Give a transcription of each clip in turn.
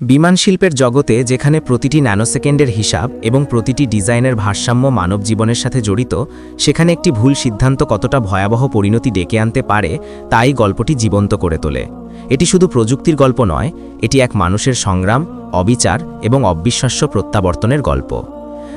বিমান শিল্পের জগতে যেখানে প্রতিটি ন্যানোসেকেন্ডের হিসাব এবং প্রতিটি ডিজাইনের ভারসাম্য মানব জীবনের সাথে জড়িত, সেখানে একটি ভুল সিদ্ধান্ত কতটা ভয়াবহ পরিণতি ডেকে আনতে পারে, তাই গল্পটি জীবন্ত করে তোলে। এটি শুধু প্রযুক্তির গল্প নয়, এটি এক মানুষের সংগ্রাম, অবিচার এবং অবিশ্বাস্য প্রত্যাবর্তনের গল্প।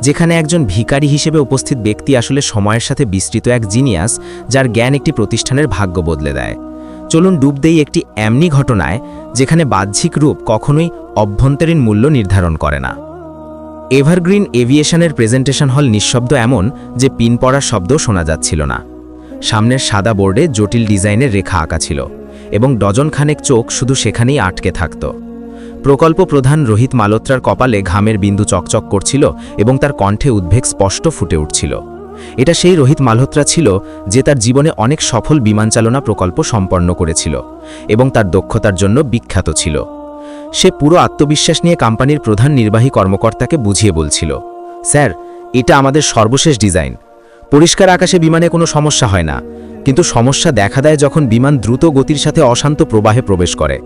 যেখানে একজন ভিখারি হিসেবে উপস্থিত ব্যক্তি আসলে সময়ের সাথে বিস্তৃত এক জিনিয়াস, যার জ্ঞান একটি প্রতিষ্ঠানের ভাগ্য বদলে দেয়। চলুন ডুব দেই একটি এমনি ঘটনায়, যেখানে বাহ্যিক রূপ কখনোই অভ্যন্তরীণ মূল্য নির্ধারণ করে না। এভারগ্রিন এভিয়েশনের প্রেজেন্টেশন হল নিঃশব্দ এমন যে পিন পড়ার শব্দও শোনা যাচ্ছিল না। সামনের সাদা বোর্ডে জটিল ডিজাইনের রেখা আঁকা ছিল এবং ডজনখানেক চোখ শুধু সেখানেই আটকে থাকত। প্রকল্প প্রধান রোহিত মালোত্রার কপালে ঘামের বিন্দু চকচক করছিল এবং তার কণ্ঠে উদ্বেগ স্পষ্ট ফুটে উঠছিল। এটা সেই রোহিত মালহোত্রা ছিল যে তার জীবনে অনেক সফল বিমান চালনা প্রকল্প সম্পন্ন করেছিল এবং তার দক্ষতার জন্য বিখ্যাত ছিল। সে পুরো আত্মবিশ্বাস নিয়ে কোম্পানির প্রধান নির্বাহী কর্মকর্তাকে বুঝিয়ে বলছিল, স্যার, এটা আমাদের সর্বশেষ ডিজাইন। পরিষ্কার আকাশে বিমানে কোনো সমস্যা হয় না, কিন্তু সমস্যা দেখা দেয় যখন বিমান দ্রুত গতির সাথে অশান্ত প্রবাহে প্রবেশ করে।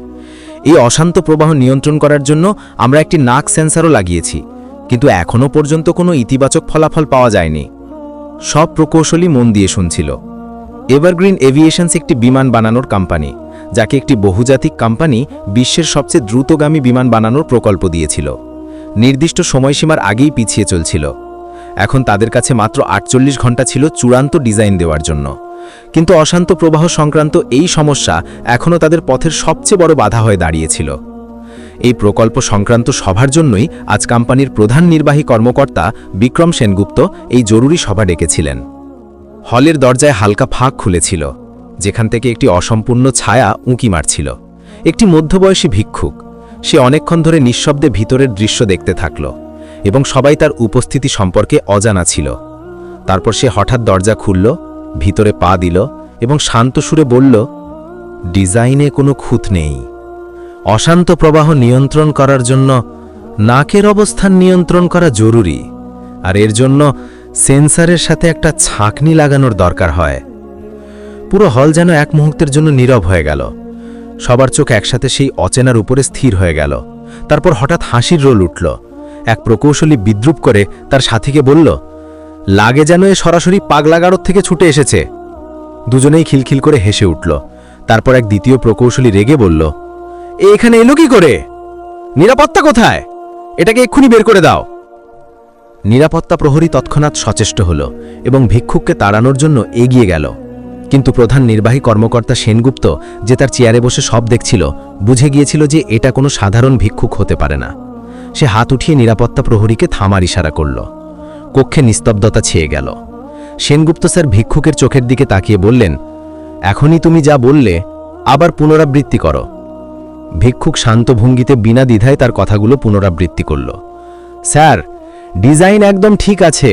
এই অশান্ত প্রবাহ নিয়ন্ত্রণ করার জন্য আমরা একটি নাক সেন্সারও লাগিয়েছি, কিন্তু এখনও পর্যন্ত কোনো ইতিবাচক ফলাফল পাওয়া যায়নি। সব প্রকৌশলী মন দিয়ে শুনছিল। এভারগ্রিন এভিয়েশনস একটি বিমান বানানোর কোম্পানি, যাকে একটি বহুজাতিক কোম্পানি বিশ্বের সবচেয়ে দ্রুতগামী বিমান বানানোর প্রকল্প দিয়েছিল। নির্দিষ্ট সময়সীমার আগেই পিছিয়ে চলছিল। এখন তাদের কাছে মাত্র আটচল্লিশ ঘণ্টা ছিল চূড়ান্ত ডিজাইন দেওয়ার জন্য। কিন্তু অশান্ত প্রবাহ সংক্রান্ত এই সমস্যা এখনও তাদের পথের সবচেয়ে বড় বাধা হয়ে দাঁড়িয়েছিল। এই প্রকল্প সংক্রান্ত সভার জন্যই আজ কোম্পানির প্রধান নির্বাহী কর্মকর্তা বিক্রম সেনগুপ্ত এই জরুরি সভা ডেকেছিলেন। হলের দরজায় হালকা ফাঁক খুলেছিল, যেখান থেকে একটি অসম্পূর্ণ ছায়া উঁকি মারছিল। একটি মধ্যবয়সী ভিক্ষুক, সে অনেকক্ষণ ধরে নিঃশব্দে ভিতরের দৃশ্য দেখতে থাকল এবং সবাই তার উপস্থিতি সম্পর্কে অজানা ছিল। তারপর সে হঠাৎ দরজা খুলল, ভিতরে পা দিল এবং শান্ত সুরে বলল, ডিজাইনে কোনো খুঁত নেই। অশান্ত প্রবাহ নিয়ন্ত্রণ করার জন্য নাকের অবস্থান নিয়ন্ত্রণ করা জরুরি, আর এর জন্য সেন্সারের সাথে একটা ছাঁকনি লাগানোর দরকার হয়। পুরো হল যেন এক মুহূর্তের জন্য নীরব হয়ে গেল। সবার চোখ একসাথে সেই অচেনার উপরে স্থির হয়ে গেল। তারপর হঠাৎ হাসির রোল উঠল। এক প্রকৌশলী বিদ্রুপ করে তার সাথীকে বলল, লাগে যেন এ সরাসরি পাগলাগাড়ত থেকে ছুটে এসেছে। দুজনেই খিলখিল করে হেসে উঠল। তারপর এক দ্বিতীয় প্রকৌশলী রেগে বলল এখানে এলো কি করে? নিরাপত্তা কোথায়? এটাকে এক্ষুনি বের করে দাও। নিরাপত্তা প্রহরী তৎক্ষণাৎ সচেষ্ট হল এবং ভিক্ষুককে তাড়ানোর জন্য এগিয়ে গেল। কিন্তু প্রধান নির্বাহী কর্মকর্তা সেনগুপ্ত যে তার চেয়ারে বসে সব দেখছিল, বুঝে গিয়েছিল যে এটা কোনো সাধারণ ভিক্ষুক হতে পারে না। সে হাত উঠিয়ে নিরাপত্তা প্রহরীকে থামার ইশারা করল। কক্ষে নিস্তব্ধতা ছেয়ে গেল। সেনগুপ্ত স্যার ভিক্ষুকের চোখের দিকে তাকিয়ে বললেন, এখনই তুমি যা বললে, আবার পুনরাবৃত্তি করো। ভিক্ষুক শান্ত ভঙ্গিতে বিনা দ্বিধায় তার কথাগুলো পুনরাবৃত্তি করল। স্যার, ডিজাইন একদম ঠিক আছে,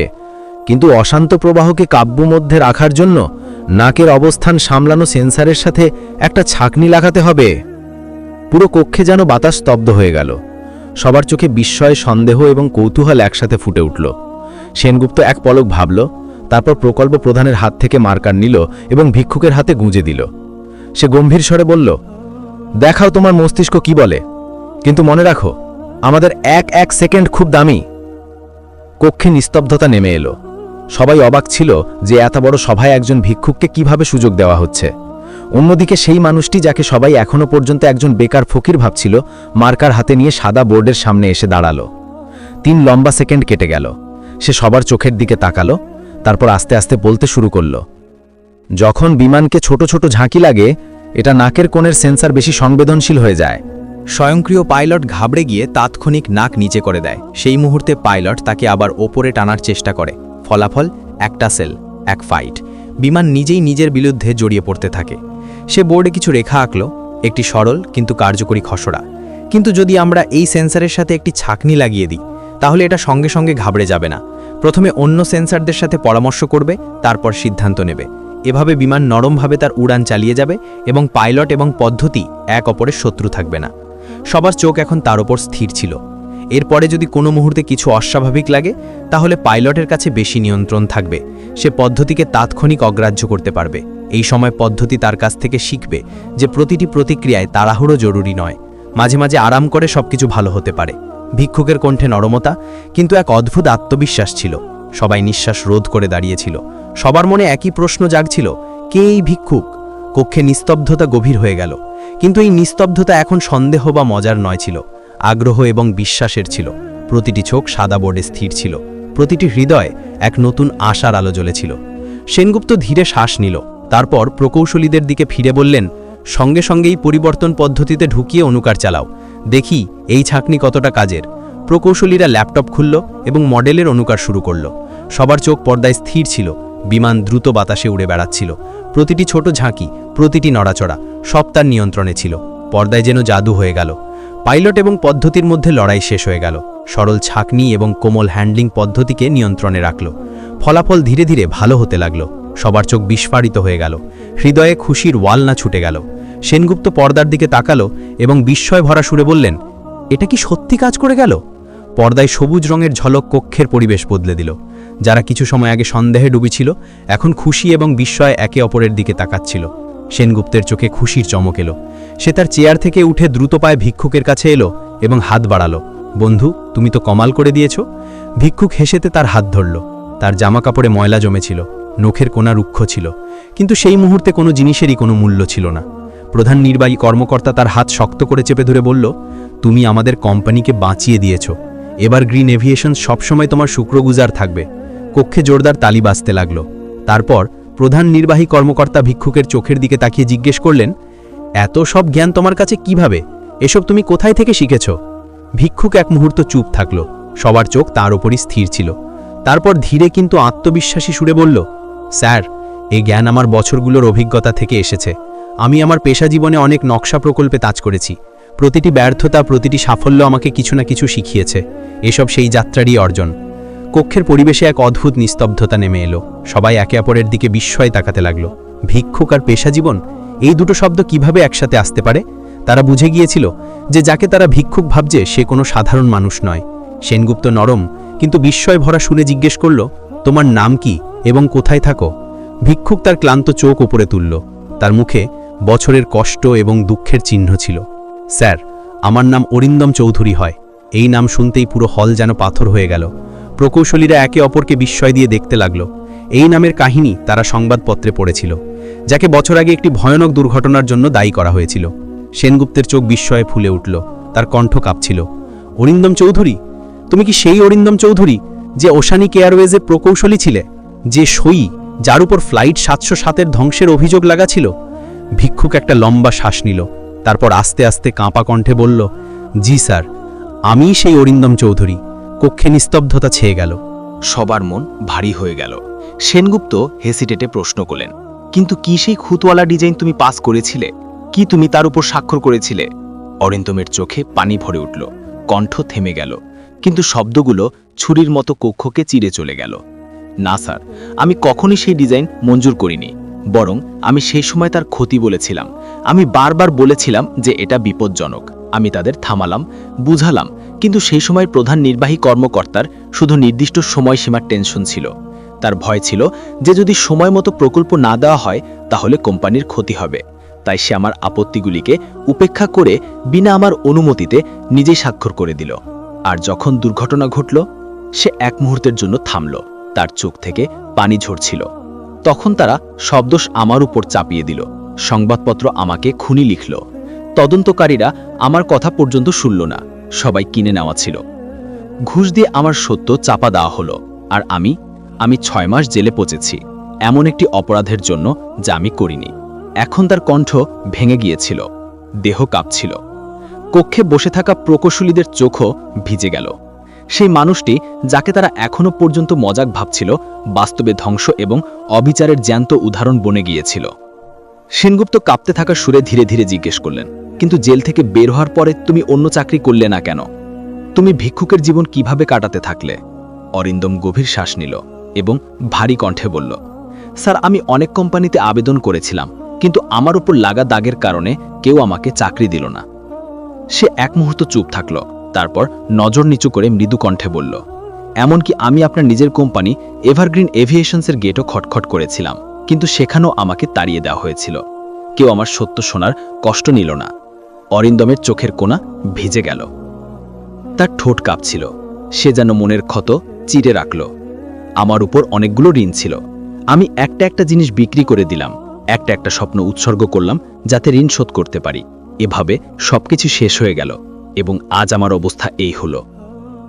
কিন্তু অশান্ত প্রবাহকে কাব্য মধ্যে রাখার জন্য নাকের অবস্থান সামলানো সেন্সারের সাথে একটা ছাকনি লাগাতে হবে। পুরো কক্ষে যেন বাতাস স্তব্ধ হয়ে গেল। সবার চোখে বিস্ময়, সন্দেহ এবং কৌতূহল একসাথে ফুটে উঠল। সেনগুপ্ত এক পলক ভাবল, তারপর প্রকল্প প্রধানের হাত থেকে মার্কার নিল এবং ভিক্ষুকের হাতে গুঁজে দিল। সে গম্ভীর স্বরে বলল দেখাও তোমার মস্তিষ্ক কি বলে। কিন্তু মনে রাখো, আমাদের এক এক সেকেন্ড খুব দামি। কক্ষে নিস্তব্ধতা নেমে এলো। সবাই অবাক ছিল যে এত বড় সভায় একজন ভিক্ষুককে কীভাবে সুযোগ দেওয়া হচ্ছে। অন্যদিকে সেই মানুষটি যাকে সবাই এখনও পর্যন্ত একজন বেকার ফকির ভাবছিল, মার্কার হাতে নিয়ে সাদা বোর্ডের সামনে এসে দাঁড়াল। তিন লম্বা সেকেন্ড কেটে গেল। সে সবার চোখের দিকে তাকালো, তারপর আস্তে আস্তে বলতে শুরু করল। যখন বিমানকে ছোট ছোট ঝাঁকি লাগে এটা নাকের কোণের সেন্সার বেশি সংবেদনশীল হয়ে যায়। স্বয়ংক্রিয় পাইলট ঘাবড়ে গিয়ে তাৎক্ষণিক নাক নিচে করে দেয়। সেই মুহূর্তে পাইলট তাকে আবার ওপরে টানার চেষ্টা করে। ফলাফল, একটা সেল, এক ফাইট। বিমান নিজেই নিজের বিরুদ্ধে জড়িয়ে পড়তে থাকে। সে বোর্ডে কিছু রেখা আঁকল, একটি সরল কিন্তু কার্যকরী খসড়া। কিন্তু যদি আমরা এই সেন্সারের সাথে একটি ছাকনি লাগিয়ে দিই, তাহলে এটা সঙ্গে সঙ্গে ঘাবড়ে যাবে না। প্রথমে অন্য সেন্সারদের সাথে পরামর্শ করবে, তারপর সিদ্ধান্ত নেবে। এভাবে বিমান নরমভাবে তার উড়ান চালিয়ে যাবে এবং পাইলট এবং পদ্ধতি এক অপরের শত্রু থাকবে না। সবার চোখ এখন তার ওপর স্থির ছিল। এরপরে যদি কোনো মুহূর্তে কিছু অস্বাভাবিক লাগে, তাহলে পাইলটের কাছে বেশি নিয়ন্ত্রণ থাকবে। সে পদ্ধতিকে তাৎক্ষণিক অগ্রাহ্য করতে পারবে। এই সময় পদ্ধতি তার কাছ থেকে শিখবে যে প্রতিটি প্রতিক্রিয়ায় তাড়াহুড়ো জরুরি নয়। মাঝে মাঝে আরাম করে সবকিছু ভালো হতে পারে। ভিক্ষুকের কণ্ঠে নরমতা, কিন্তু এক অদ্ভুত আত্মবিশ্বাস ছিল। সবাই নিঃশ্বাস রোধ করে দাঁড়িয়েছিল। সবার মনে একই প্রশ্ন জাগছিল কে এই ভিক্ষুক? কক্ষে নিস্তব্ধতা গভীর হয়ে গেল। কিন্তু এই নিস্তব্ধতা এখন সন্দেহ বা মজার নয় ছিল, আগ্রহ এবং বিশ্বাসের ছিল। প্রতিটি চোখ সাদা বোর্ডে স্থির ছিল, প্রতিটি হৃদয় এক নতুন আশার আলো জ্বলেছিল। সেনগুপ্ত ধীরে শ্বাস নিল, তারপর প্রকৌশলীদের দিকে ফিরে বললেন, সঙ্গে সঙ্গেই পরিবর্তন পদ্ধতিতে ঢুকিয়ে অনুকার চালাও, দেখি এই ছাকনি কতটা কাজের। প্রকৌশলীরা ল্যাপটপ খুলল এবং মডেলের অনুকার শুরু করল। সবার চোখ পর্দায় স্থির ছিল। বিমান দ্রুত বাতাসে উড়ে বেড়াচ্ছিল। প্রতিটি ছোট ঝাঁকি, প্রতিটি নড়াচড়া সব তার নিয়ন্ত্রণে ছিল। পর্দায় যেন জাদু হয়ে গেল। পাইলট এবং পদ্ধতির মধ্যে লড়াই শেষ হয়ে গেল। সরল ছাকনি এবং কোমল হ্যান্ডলিং পদ্ধতিকে নিয়ন্ত্রণে রাখল। ফলাফল ধীরে ধীরে ভালো হতে লাগল। সবার চোখ বিস্ফারিত হয়ে গেল। হৃদয়ে খুশির ওয়ালনা ছুটে গেল। সেনগুপ্ত পর্দার দিকে তাকালো এবং বিস্ময় ভরা সুরে বললেন, এটা কি সত্যি কাজ করে গেল? পর্দায় সবুজ রঙের ঝলক কক্ষের পরিবেশ বদলে দিল। যারা কিছু সময় আগে সন্দেহে ডুবেছিল, এখন খুশি এবং বিস্ময় একে অপরের দিকে তাকাচ্ছিল। সেনগুপ্তের চোখে খুশির চমক এলো। সে তার চেয়ার থেকে উঠে দ্রুত পায়ে ভিক্ষুকের কাছে এলো এবং হাত বাড়ালো। বন্ধু, তুমি তো কমাল করে দিয়েছ। ভিক্ষুক হেসেতে তার হাত ধরল। তার জামা কাপড়ে ময়লা জমেছিল। নখের কোনা রুক্ষ ছিল। কিন্তু সেই মুহূর্তে কোনো জিনিসেরই কোনো মূল্য ছিল না। প্রধান নির্বাহী কর্মকর্তা তার হাত শক্ত করে চেপে ধরে বলল, তুমি আমাদের কোম্পানিকে বাঁচিয়ে দিয়েছ। এবার গ্রিন এভিয়েশন সবসময় তোমার শুক্রগুজার থাকবে। কক্ষে জোরদার তালি বাজতে লাগল। তারপর প্রধান নির্বাহী কর্মকর্তা ভিক্ষুকের চোখের দিকে তাকিয়ে জিজ্ঞেস করলেন, এত সব জ্ঞান তোমার কাছে কীভাবে? এসব তুমি কোথায় থেকে শিখেছ? ভিক্ষুক এক মুহূর্ত চুপ থাকল। সবার চোখ তার ওপরই স্থির ছিল। তারপর ধীরে কিন্তু আত্মবিশ্বাসী সুরে বলল, স্যার এই জ্ঞান আমার বছরগুলোর অভিজ্ঞতা থেকে এসেছে। আমি আমার পেশা জীবনে অনেক নকশা প্রকল্পে কাজ করেছি। প্রতিটি ব্যর্থতা, প্রতিটি সাফল্য আমাকে কিছু না কিছু শিখিয়েছে। এসব সেই যাত্রারই অর্জন। কক্ষের পরিবেশে এক অদ্ভুত নিস্তব্ধতা নেমে এলো। সবাই একে অপরের দিকে বিস্ময় তাকাতে লাগল। ভিক্ষুক আর পেশা জীবন? এই দুটো শব্দ কীভাবে একসাথে আসতে পারে? তারা বুঝে গিয়েছিল যে যাকে তারা ভিক্ষুক ভাবছে, সে কোনো সাধারণ মানুষ নয়। সেনগুপ্ত নরম, কিন্তু বিস্ময় ভরা শুনে জিজ্ঞেস করল, তোমার নাম কি এবং কোথায় থাকো? ভিক্ষুক তার ক্লান্ত চোখ উপরে তুলল। তার মুখে বছরের কষ্ট এবং দুঃখের চিহ্ন ছিল। স্যার, আমার নাম অরিন্দম চৌধুরী হয়। এই নাম শুনতেই পুরো হল যেন পাথর হয়ে গেল। প্রকৌশলীরা একে অপরকে বিস্ময় দিয়ে দেখতে লাগল। এই নামের কাহিনী তারা সংবাদপত্রে পড়েছিল, যাকে বছর আগে একটি ভয়ানক দুর্ঘটনার জন্য দায়ী করা হয়েছিল। সেনগুপ্তের চোখ বিস্ময়ে ফুলে উঠল, তার কণ্ঠ কাঁপছিল। অরিন্দম চৌধুরী? তুমি কি সেই অরিন্দম চৌধুরী, যে ওশানিক এয়ারওয়েজে প্রকৌশলী ছিলে, যে সই, যার উপর ফ্লাইট সাতশো সাতের ধ্বংসের অভিযোগ লাগাছিল ভিক্ষুক একটা লম্বা শ্বাস নিল। তারপর আস্তে আস্তে কাঁপা কণ্ঠে বলল, জি স্যার আমি সেই অরিন্দম চৌধুরী। কক্ষে নিস্তব্ধতা ছেয়ে গেল। সবার মন ভারী হয়ে গেল। সেনগুপ্ত হেসিটেটে প্রশ্ন করলেন, কিন্তু কি সেই খুতওয়ালা ডিজাইন তুমি পাস করেছিলে? কি তুমি তার উপর স্বাক্ষর করেছিলে? অরিন্দমের চোখে পানি ভরে উঠল, কণ্ঠ থেমে গেল, কিন্তু শব্দগুলো ছুরির মতো কক্ষকে চিরে চলে গেল। না স্যার, আমি কখনই সেই ডিজাইন মঞ্জুর করিনি, বরং আমি সেই সময় তার ক্ষতি বলেছিলাম। আমি বারবার বলেছিলাম যে এটা বিপজ্জনক। আমি তাদের থামালাম, বুঝালাম, কিন্তু সেই সময় প্রধান নির্বাহী কর্মকর্তার শুধু নির্দিষ্ট সময়সীমার টেনশন ছিল। তার ভয় ছিল যে যদি সময় মতো প্রকল্প না দেওয়া হয়, তাহলে কোম্পানির ক্ষতি হবে। তাই সে আমার আপত্তিগুলিকে উপেক্ষা করে বিনা আমার অনুমতিতে নিজেই স্বাক্ষর করে দিল। আর যখন দুর্ঘটনা ঘটল, সে এক মুহূর্তের জন্য থামল। তার চোখ থেকে পানি ঝরছিল। তখন তারা শব্দোষ আমার উপর চাপিয়ে দিল। সংবাদপত্র আমাকে খুনি লিখল। তদন্তকারীরা আমার কথা পর্যন্ত শুনল না। সবাই কিনে নেওয়া ছিল। ঘুষ দিয়ে আমার সত্য চাপা দেওয়া হলো। আর আমি আমি ছয় মাস জেলে পচেছি। এমন একটি অপরাধের জন্য যা আমি করিনি। এখন তার কণ্ঠ ভেঙে গিয়েছিল। দেহ কাঁপছিল। কক্ষে বসে থাকা প্রকৌশলীদের চোখও ভিজে গেল। সেই মানুষটি, যাকে তারা এখনও পর্যন্ত মজাক ভাবছিল, বাস্তবে ধ্বংস এবং অবিচারের জ্যান্ত উদাহরণ বনে গিয়েছিল। সেনগুপ্ত কাঁপতে থাকা সুরে ধীরে ধীরে জিজ্ঞেস করলেন, কিন্তু জেল থেকে বের হওয়ার পরে তুমি অন্য চাকরি করলে না কেন? তুমি ভিক্ষুকের জীবন কীভাবে কাটাতে থাকলে? অরিন্দম গভীর শ্বাস নিল এবং ভারী কণ্ঠে বলল, স্যার, আমি অনেক কোম্পানিতে আবেদন করেছিলাম, কিন্তু আমার উপর লাগা দাগের কারণে কেউ আমাকে চাকরি দিল না। সে এক মুহূর্ত চুপ থাকল, তারপর নজর নিচু করে মৃদু কণ্ঠে বলল, এমনকি আমি আপনার নিজের কোম্পানি এভারগ্রিন এভিয়েশনসের গেটও খটখট করেছিলাম। কিন্তু সেখানেও আমাকে তাড়িয়ে দেওয়া হয়েছিল। কেউ আমার সত্য শোনার কষ্ট নিল না। অরিন্দমের চোখের কোণা ভিজে গেল। তার ঠোঁট কাঁপছিল। সে যেন মনের ক্ষত চিরে রাখল। আমার উপর অনেকগুলো ঋণ ছিল। আমি একটা একটা জিনিস বিক্রি করে দিলাম। একটা একটা স্বপ্ন উৎসর্গ করলাম যাতে ঋণ শোধ করতে পারি। এভাবে সবকিছু শেষ হয়ে গেল এবং আজ আমার অবস্থা এই হলো।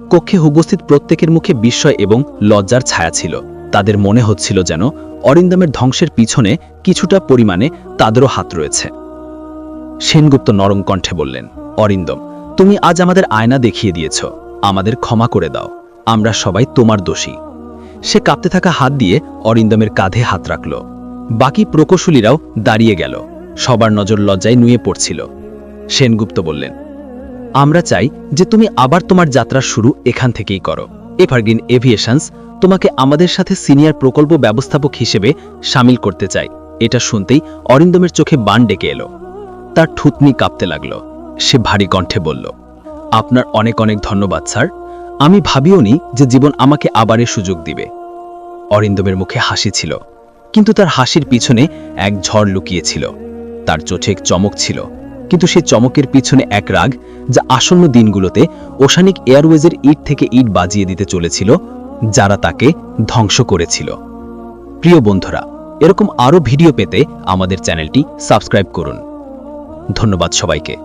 কক্ষে উপস্থিত প্রত্যেকের মুখে বিস্ময় এবং লজ্জার ছায়া ছিল। তাদের মনে হচ্ছিল যেন অরিন্দমের ধ্বংসের পিছনে কিছুটা পরিমাণে তাদেরও হাত রয়েছে। সেনগুপ্ত নরম কণ্ঠে বললেন, অরিন্দম, তুমি আজ আমাদের আয়না দেখিয়ে দিয়েছ। আমাদের ক্ষমা করে দাও। আমরা সবাই তোমার দোষী। সে কাঁপতে থাকা হাত দিয়ে অরিন্দমের কাঁধে হাত রাখল। বাকি প্রকৌশলীরাও দাঁড়িয়ে গেল। সবার নজর লজ্জায় নুয়ে পড়ছিল। সেনগুপ্ত বললেন, আমরা চাই যে তুমি আবার তোমার যাত্রা শুরু এখান থেকেই করো। এভারগ্রিন এভিয়েশনস তোমাকে আমাদের সাথে সিনিয়র প্রকল্প ব্যবস্থাপক হিসেবে সামিল করতে চাই। এটা শুনতেই অরিন্দমের চোখে বান ডেকে এলো। তার ঠুতনি কাঁপতে লাগল। সে ভারী কণ্ঠে বলল, আপনার অনেক অনেক ধন্যবাদ, স্যার। আমি ভাবিওনি যে জীবন আমাকে আবারের সুযোগ দিবে। অরিন্দমের মুখে হাসি ছিল, কিন্তু তার হাসির পিছনে এক ঝড় লুকিয়েছিল। তার চোখে এক চমক ছিল, কিন্তু সে চমকের পিছনে এক রাগ যা আসন্ন দিনগুলোতে ওশানিক এয়ারওয়েজের ইট থেকে ইট বাজিয়ে দিতে চলেছিল যারা তাকে ধ্বংস করেছিল। প্রিয় বন্ধুরা, এরকম আরও ভিডিও পেতে আমাদের চ্যানেলটি সাবস্ক্রাইব করুন। ধন্যবাদ সবাইকে।